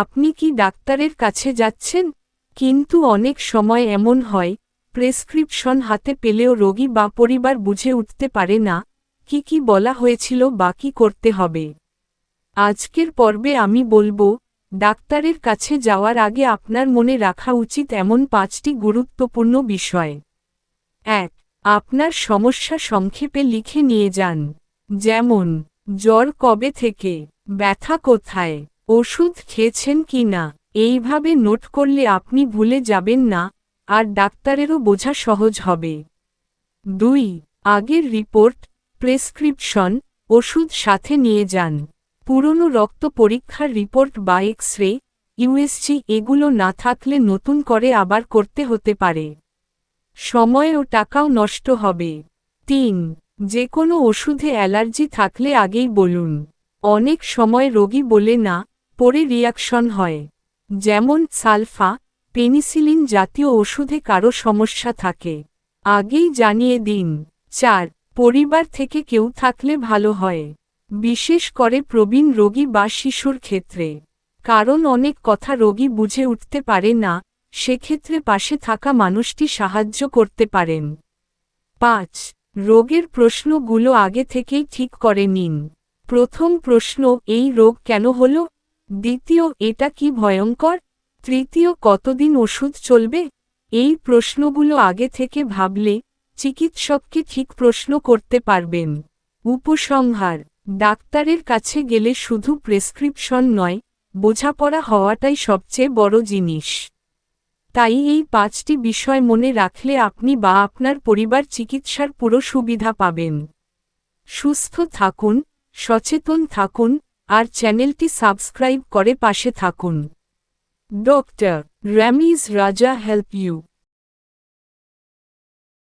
আপনি কি ডাক্তারের কাছে যাচ্ছেন? কিন্তু অনেক সময় এমন হয়, প্রেসক্রিপশন হাতে পেলেও রোগী বা পরিবার বুঝে উঠতে পারে না, কি কি বলা হয়েছিল বা কি করতে হবে। আজকের পর্বে আমি বলব, ডাক্তারের কাছে যাওয়ার আগে আপনার মনে রাখা উচিত এমন পাঁচটি গুরুত্বপূর্ণ বিষয়। এক, আপনার সমস্যা সংক্ষেপে লিখে নিয়ে যান। যেমন, জ্বর কবে থেকে? ব্যথা কোথায়? ওষুধ খেয়েছেন কি না? এইভাবে নোট করলে আপনি ভুলে যাবেন না, আর ডাক্তারেরও বোঝা সহজ হবে। দুই, আগের রিপোর্ট, প্রেসক্রিপশন, ওষুধ সাথে নিয়ে যান। পুরনো রক্ত পরীক্ষার রিপোর্ট বা এক্স রে ইউএসজি এগুলো না থাকলে নতুন করে আবার করতে হতে পারে। সময় ও টাকাও নষ্ট হবে। তিন যে কোনো ওষুধে অ্যালার্জি থাকলে আগেই বলুন। অনেক সময় রোগী বলে না পরে রিয়াকশন হয়। যেমন সালফা, পেনিসিলিন জাতীয় ওষুধে কারও সমস্যা থাকে। আগেই জানিয়ে দিন। চার, পরিবার থেকে কেউ থাকলে ভালো হয়। বিশেষ করে প্রবীণ রোগী বা শিশুর ক্ষেত্রে। কারণ অনেক কথা রোগী বুঝে উঠতে পারে না, সেক্ষেত্রে পাশে থাকা মানুষটি সাহায্য করতে পারেন। পাঁচ, রোগের প্রশ্নগুলো আগে থেকেই ঠিক করে নিন। প্রথম প্রশ্ন, এই রোগ কেন হল? দ্বিতীয়, এটা কি ভয়ঙ্কর? তৃতীয়, কতদিন ওষুধ চলবে? এই প্রশ্নগুলো আগে থেকে ভাবলে চিকিৎসককে ঠিক প্রশ্ন করতে পারবেন। উপসংহার, ডাক্তারের কাছে গেলে শুধু প্রেসক্রিপশন নয়, বোঝাপড়া হওয়াটাই সবচেয়ে বড় জিনিস। তাই এই পাঁচটি বিষয় মনে রাখলে আপনি বা আপনার পরিবার চিকিৎসার পুরো সুবিধা পাবেন। সুস্থ থাকুন, সচেতন থাকুন আর চ্যানেলটি সাবস্ক্রাইব করে পাশে থাকুন। ডক্টর র্যামিজ রাজা হেল্প ইউ।